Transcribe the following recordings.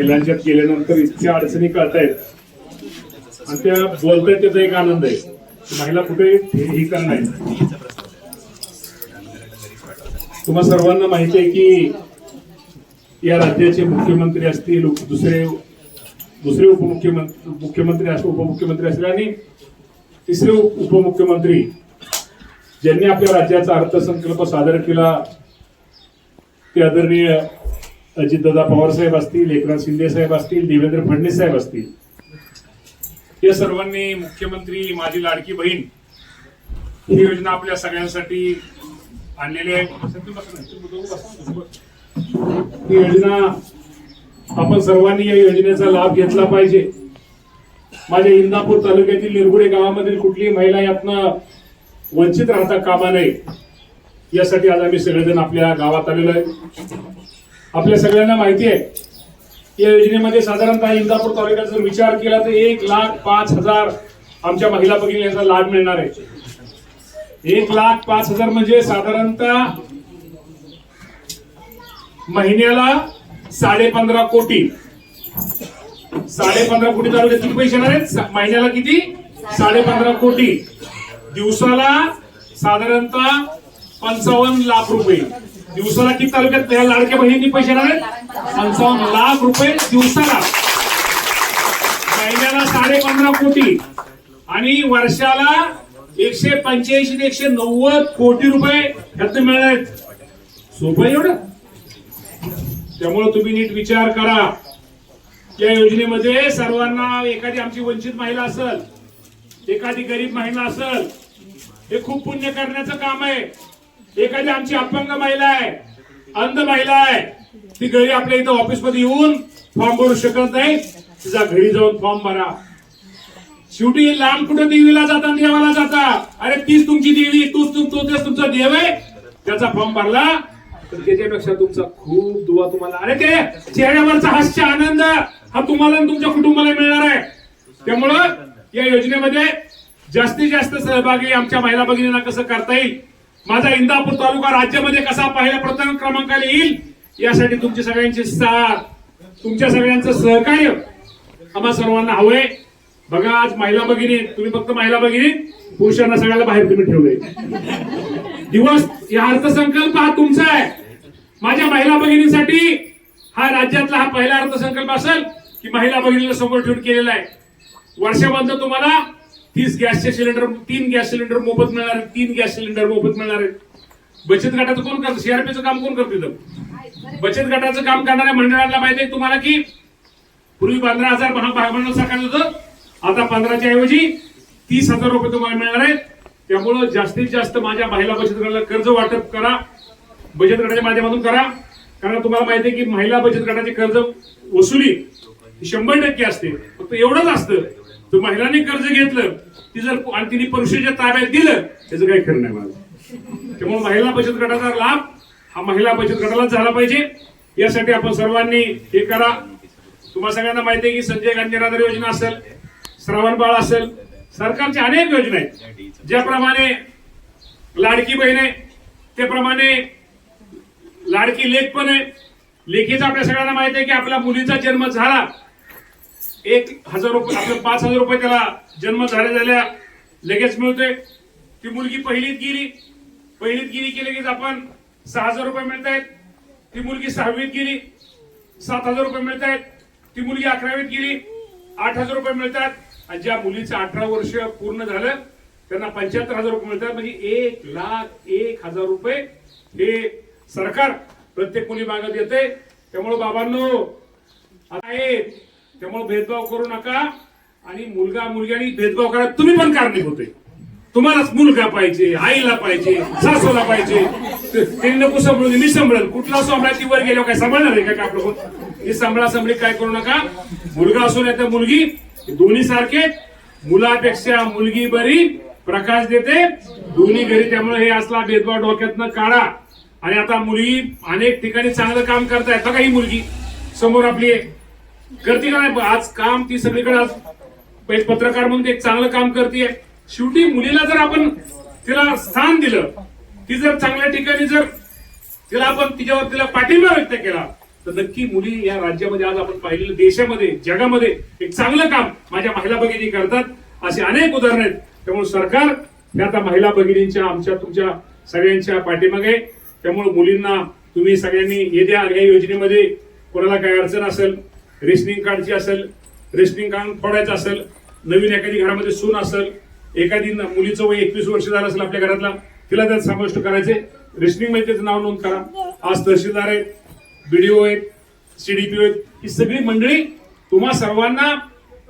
महिलांच्यात गेल्यानंतर इतक्या अडचणी कळतायत. आणि त्या बोलतायत त्याचा एक आनंद आहे. महिला कुठे ही करणार तुम्हा सर्वांना माहिती आहे की या राज्याचे मुख्यमंत्री असतील दुसरे दुसरे उपमुख्यमंत्री मुख्यमंत्री असतील उपमुख्यमंत्री असतील आणि तिसरे उपमुख्यमंत्री ज्यांनी आपल्या राज्याचा अर्थसंकल्प सादर केला ते आदरणीय अजितदादा पवार साहेब असतील एकनाथ शिंदे साहेब असतील देवेंद्र फडणवीस साहेब असतील. या सर्वांनी मुख्यमंत्री माझी लाडकी बहीण ही योजना आपल्या सगळ्यांसाठी आणलेली आहे. ही योजना आपण सर्वांनी या योजनेचा लाभ घेतला पाहिजे. माझ्या इंदापूर तालुक्यातील निरगुडे गावामधील कुठलीही महिला यातनं वंचित राहता कामा नये. यासाठी आज आम्ही सगळेजण आपल्या गावात आलेलो आहे. आपल्या सगळ्यांना माहिती आहे. या योजनेमध्ये साधारणतः इंदापूर तालुक्याचा जर विचार केला तर एक लाख पाच हजार आमच्या महिला भगिनी याचा लाभ मिळणार आहे. एक लाख पाच हजार म्हणजे साधारणतः महिन्याला साडे पंधरा कोटी. साडे पंधरा कोटी तालुक्यात किती पैसे येणार आहेत? महिन्याला किती? साडे पंधरा कोटी. दिवसाला साधारणतः पंचावन्न लाख रुपये. दिवसाला किती तालुक्यात या लाडक्या बहिणींनी पैसे लागले पंचावन्न लाख रुपये दिवसाला. महिन्याला साडे पंधरा कोटी. आणि वर्षाला एकशे पंच्याऐंशी ते एकशे नव्वद कोटी रुपये यातनं मिळणार आहेत. सोपं आहे एवढं? त्यामुळे तुम्ही नीट विचार करा. या योजनेमध्ये सर्वांना एखादी आमची वंचित महिला असेल एखादी गरीब महिला असेल हे खूप पुण्य करण्याचं काम आहे. एखादी आमची अपंग महिला आहे अंध महिला आहे ती घरी आपल्या इथं ऑफिसमध्ये येऊन फॉर्म भरू शकत नाही तिचा घरी जाऊन फॉर्म भरा. शेवटी लांब कुठं देवीला जाता देवाला जाता? अरे तीच तुमची देवी तूच तुम तो तुमचा देव आहे. त्याचा फॉर्म भरला तर त्याच्यापेक्षा तुमचा खूप दुवा तुम्हाला. अरे ते चेहऱ्यावरचा हास्य आनंद हा तुम्हाला आणि तुमच्या कुटुंबाला मिळणार आहे. त्यामुळं या योजनेमध्ये जास्तीत जास्त सहभागी आमच्या महिला भगिनींना कसं करता येईल? माझा इंदापूर तालुका राज्यामध्ये कसा पहिल्या प्रथम क्रमांकाला येईल यासाठी तुमची सगळ्यांची साथ तुमच्या सगळ्यांचं सहकार्य आम्हा सर्वांना हवंय बघा आज महिला भगिनी तुम्ही फक्त महिला भगिनी पुरुषांना सगळ्याला बाहेर तुम्ही ठेवले दिवस या अर्थसंकल्प हा तुमचा आहे. माझ्या महिला भगिनीसाठी हा राज्यातला हा पहिला अर्थसंकल्प असेल की महिला भगिनीला समोर ठेवून केलेला आहे. वर्षाबद्दल तुम्हाला तीस गॅसचे सिलेंडर तीन गॅस सिलेंडर मोफत मिळणार आहेत तीन गॅस सिलेंडर मोफत मिळणार आहेत. बचत गटाचं कोण करतं? सीआरपीचं काम कोण करतं इथं? बचत गटाचं काम करणाऱ्या मंडळाला माहिती आहे तुम्हाला की पूर्वी पंधरा हजार महा भागमंडळ होतं. आता पंधराच्या ऐवजी तीस हजार रुपये तुम्हाला मिळणार आहेत. त्यामुळं जास्तीत जास्त माझ्या महिला बचत गटाला कर्ज वाटप करा. बचत गटाच्या माध्यमातून करा. कारण तुम्हाला माहिती आहे की महिला बचत गटाचे कर्ज वसुली शंभर टक्के असते. फक्त एवढंच असतं. तो महिलांनी कर्ज घेतलं ती जर आणि तिने पुरुषाच्या ताब्यात दिलं त्याचं काही खरं नाही माझं. त्यामुळे महिला बचत गटाचा लाभ हा महिला बचत गटालाच झाला पाहिजे. यासाठी आपण सर्वांनी हे करा. तुम्हाला सगळ्यांना माहिती आहे की संजय गांधी निराधार योजना असेल श्रावण बाळ असेल सरकारच्या अनेक योजना आहेत. ज्याप्रमाणे लाडकी बहीण आहे त्याप्रमाणे लाडकी लेख पण आहे. लेखीचा आपल्या सगळ्यांना माहिती आहे की आपल्या मुलीचा जन्म झाला. एक हजार रुपये आपलं पाच हजार रुपये त्याला जन्म झाल्या. झाल्या लगेच मिळतोय. ती मुलगी पहिलीत गेली. पहिलीत गेली की लगेच आपण सहा हजार रुपये मिळत आहेत ती मुलगी सहावीत गेली. सात हजार रुपये मिळत आहेत ती मुलगी अकरावीत गेली. आठ हजार रुपये मिळतात. आणि ज्या मुलीचं अठरा वर्ष पूर्ण झालं त्यांना पंच्याहत्तर हजार रुपये मिळतात. म्हणजे एक लाख एक हजार रुपये हे सरकार प्रत्येक मुली मागत येते. त्यामुळे बाबांनो आहेत. त्यामुळे भेदभाव करू नका. आणि मुलगा मुलगी आणि भेदभाव करा. तुम्ही पण कारणीत होते तुम्हालाच मुलगा पाहिजे आईला पाहिजे सासूला पाहिजे. ते- नको सांभाळून मी सांभाळेल. कुठला सांभाळा ती वर गेल्यावर काय सांभाळणार आहे का आपलं हे सांभाळा सांभाळी काय करू नका. मुलगा असून नाही तर मुलगी दोन्ही सारखे. मुलापेक्षा मुलगी बरी प्रकाश देते. दोन्ही घरी त्यामुळे हे असला भेदभाव डोक्यातनं काढा. आणि आता मुलगी अनेक ठिकाणी चांगलं काम करतायत. बघा ही मुलगी. समोर आपली आहे. करते का नाही? आज काम ती सगळीकडे आज पत्रकार म्हणून एक चांगलं काम करते शेवटी मुलीला जर आपण तिला स्थान दिलं ती जर चांगल्या ठिकाणी जर तिला आपण तिच्यावर तिला पाठिंबा व्यक्त केला तर नक्की मुली या राज्यामध्ये आज आपण पाहिलेलं देशामध्ये जगामध्ये एक चांगलं काम माझ्या महिला भगिनी करतात. असे अनेक उदाहरण आहेत. त्यामुळे सरकार आता महिला भगिनींच्या आमच्या तुमच्या सगळ्यांच्या पाठीमागे आहे. त्यामुळे मुलींना तुम्ही सगळ्यांनी येत्या या योजनेमध्ये कोणाला काही अडचण असेल रेशनिंग कार्डची असेल रेशनिंग कार्ड फोडायचं असेल नवीन एखादी घरामध्ये सून असेल एखादी मुलीचं वय एकवीस वर्ष झालं असेल आपल्या घरातला तिला त्यात समाविष्ट करायचे. रेशनिंगमध्ये त्याचं नाव नोंद करा. आज तहसीलदार आहेत बीडीओ आहेत सीडीपीओ आहेत. ही सगळी मंडळी तुम्हा सर्वांना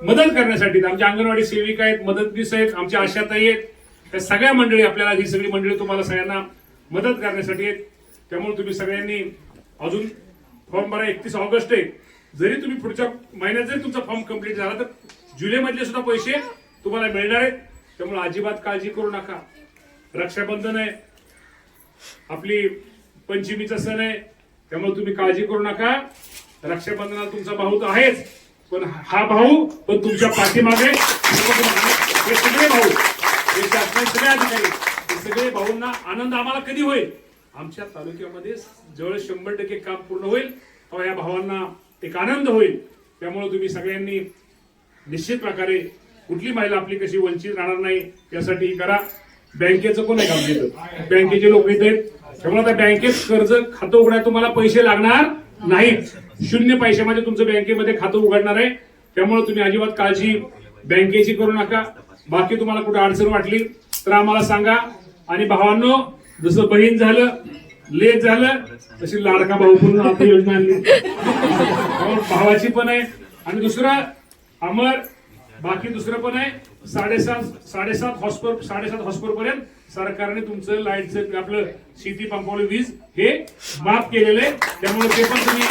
मदत करण्यासाठी आमच्या अंगणवाडी सेविका आहेत मदतनीस आहेत आमच्या आशाताई आहेत. त्या सगळ्या मंडळी आपल्याला ही सगळी मंडळी तुम्हाला सगळ्यांना मदत करण्यासाठी आहेत. त्यामुळे तुम्ही सगळ्यांनी अजून फॉर्म भरा. एकतीस ऑगस्ट आहे. जरी तुम्ही पुढच्या महिन्यात जरी तुमचा फॉर्म कंप्लीट झाला तर जुलै मधले सुद्धा पैसे तुम्हाला मिळणार आहेत. त्यामुळे अजिबात काळजी करू नका. रक्षाबंधन आहे. आपली पंचमीचा सण आहे. त्यामुळे तुम्ही काळजी करू नका. रक्षाबंधनाला तुमचा भाऊ तर आहेच पण हा भाऊ पण तुमच्या पाठीमागे हे सगळे भाऊ हे शासनाचे सगळे अधिकारी हे सगळे भाऊंना आनंद आम्हाला कधी होईल? आमच्या तालुक्यामध्ये जवळ शंभर टक्के काम पूर्ण होईल. तेव्हा या भावांना एक आनंद होईल. त्यामुळे तुम्ही सगळ्यांनी निश्चित प्रकारे कुठली महिला आपली कशी वंचित राहणार नाही यासाठी करा. बँकेचं कोण आहे काम देतं बँकेचे लोक येत आहेत. त्यामुळे आता बँकेत कर्ज खातं उघडायला तुम्हाला पैसे लागणार नाहीत. शून्य पैशामध्ये म्हणजे तुमचं बँकेमध्ये खातं उघडणार आहे. त्यामुळे तुम्ही अजिबात काळजी बँकेची करू नका. बाकी तुम्हाला कुठे अडचण वाटली तर आम्हाला सांगा. आणि भावांनो जसं बहीण झालं लेट झालं तशी लाडका भाऊ म्हणून आता योजना आणली. भावाची पण आहे. आणि दुसरं अमर बाकी दुसरं पण आहे. साडेसात साडेसात हॉस्पर साडेसात हॉस्पर पर्यंत सरकारने तुमचं लाईटचं आपलं शेती पंपावलं वीज हे माफ केलेलं आहे. त्यामुळे ते पण तुम्ही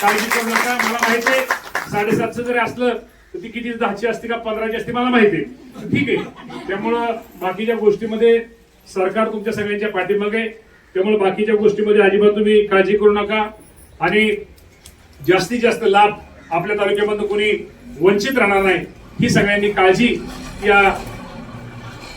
काळजी करू नका. मला माहिती आहे साडेसातचं जरी असलं तर ती किती दहाची असते का पंधराची असते मला माहिती आहे. ठीक आहे. त्यामुळं बाकीच्या गोष्टीमध्ये सरकार तुमच्या सगळ्यांच्या पाठीमागे आहे. त्यामुळे बाकीच्या गोष्टीमध्ये अजिबात तुम्ही काळजी करू नका. आणि जास्तीत जास्त लाभ आपल्या तालुक्यामधून कोणी वंचित राहणार नाही ही सगळ्यांनी काळजी या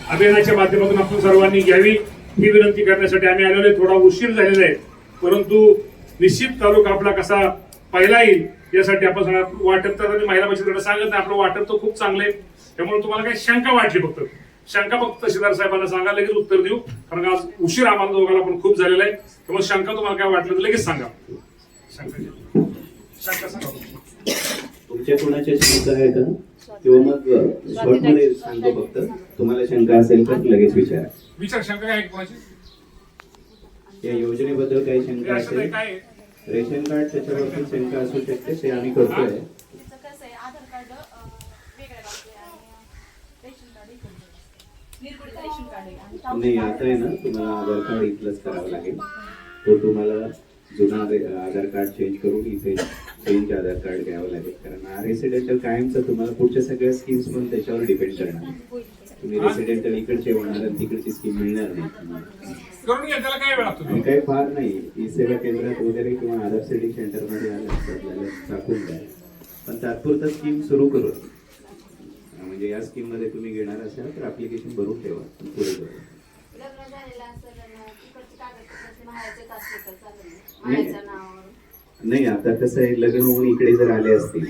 अभियानाच्या माध्यमातून आपण सर्वांनी घ्यावी. ही विनंती करण्यासाठी आम्ही आलेलो आहे. थोडा उशीर झालेला आहे परंतु निश्चित तालुका आपला कसा पहिला येईल यासाठी आपण सगळ्या वाटप तर महिला बचत सांगत नाही आपलं वाटप तर खूप चांगलं आहे. त्यामुळे तुम्हाला काही शंका वाटली फक्त. शंका फक्त तहसीलदार साहेबांना सांगा लगेच उत्तर देऊ. कारण आज उशीर आम्हाला दोघांना पण खूप झालेला आहे. त्यामुळे शंका तुम्हाला काय वाटलं तर लगेच सांगा. शंका शंका सांगा तुमच्या कोणाच्या शंका आहे का? किंवा मग शॉर्टमध्ये सांगतो फक्त. तुम्हाला शंका असेल तर लगेच विचारा. विचार शंका काय आहे कोणाची? या योजनेबद्दल काही शंका असेल? रेशन कार्ड त्याच्यावरती शंका असू शकते ते आम्ही करतोय त्याचं कसं आहे आधार कार्ड अं, वेगळं लागते आणि रेशन कार्ड इकडे निर्गुणित रेशन कार्ड आहे आणि नाही आता आहे ना तुम्हाला आधार कार्ड इथलंच करावं लागेल. तो तुम्हाला जुना आधार कार्ड चेंज करून इथे चेंज आधार कार्ड घ्यावं लागेल. कारण रेसिडेंटल कायमचं तुम्हाला पुढच्या सगळ्या स्कीम्स पण त्याच्यावर डिपेंड करणार तुम्ही रेसिडेंटल इकडचे होणार आणि तिकडची स्कीम मिळणार नाही तुम्हाला. काही फार नाही. ई सेवा केंद्रात वगैरे किंवा आधार सेटिंग सेंटरमध्ये आलं तर आपल्याला टाकून द्या. पण तात्पुरता स्कीम सुरू करू म्हणजे या स्कीममध्ये तुम्ही घेणार असाल तर ऍप्लिकेशन भरून ठेवा. पुढे करू लग्न झालेलं असेल आणि तिकडचे कागदपत्र माहेरचेच असले तर चालेल ना? नाही. माहेरच्या नावावर. नाही आता कसं आहे लग्न होऊन इकडे जर आले असतील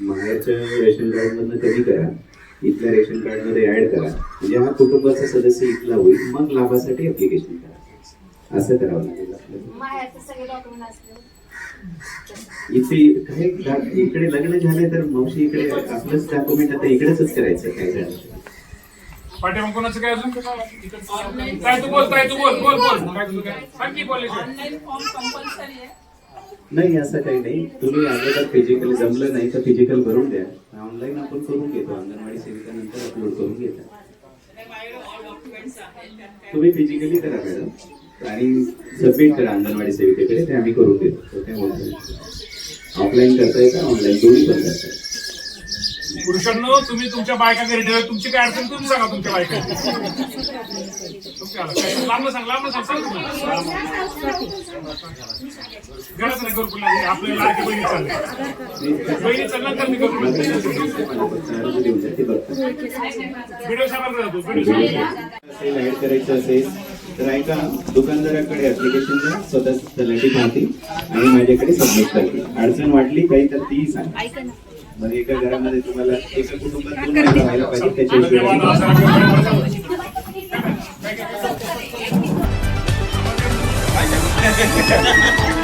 माहेरच्या रेशन कार्ड मधनं कमी करा? इथल्या रेशन कार्डमध्ये ऍड करा. म्हणजे हा कुटुंबाचा सदस्य इथला होईल मग लाभासाठी ऍप्लिकेशन करा. असं करावं लागेल आपल्याला. माहेरचे सगळे डॉक्युमेंट असले इथे काही इकडे लग्न झाले तर मावशी इकडे आपलंच डॉक्युमेंट आता इकडेच करायचं काय झालं? पाठीमाग कोणाचं काय अजून? काय तू बोल काय तू बोल बोल बोल. काय तुझं काय सांग की बोल ऑनलाईन फॉर्म कंपल्सरी आहे. नाही असं काही नाही. तुम्ही अगोदर फिजिकल जमलं नाही तर फिजिकल भरून द्या. ऑनलाईन आपण करून घेतो. अंगणवाडी सेविका नंतर अपलोड करून घेता. तुम्ही फिजिकली करा मॅडम आणि सबमिट करा अंगणवाडी सेविकेकडे ते आम्ही करून देतो. तो काय बोलतो ऑफलाईन करता येतं ऑनलाईन दोन्ही पण करता येतं. पुरुषांनो तुम्ही तुमच्या बायका घरी ठेवा. तुमची काय अडचण तुम्ही सांगा तुमच्या बायका. लांब सांग लांब सांग सांग. गरज नाही करू पुन्हा. लाडकी बहिणी चालले. बहिणी चालल्या तर मी करू. व्हिडिओ जातो व्हिडिओ करायचं असेल तर ऐका दुकानदाराकडे ऍप्लिकेशन द्या स्वतः तलाठी पाहते आणि माझ्याकडे सबमिट करते. अडचण वाटली काही तर तीही सांगा. बरं एका घरामध्ये तुम्हाला एका कुटुंबात दोन महिला व्हायला पाहिजे असं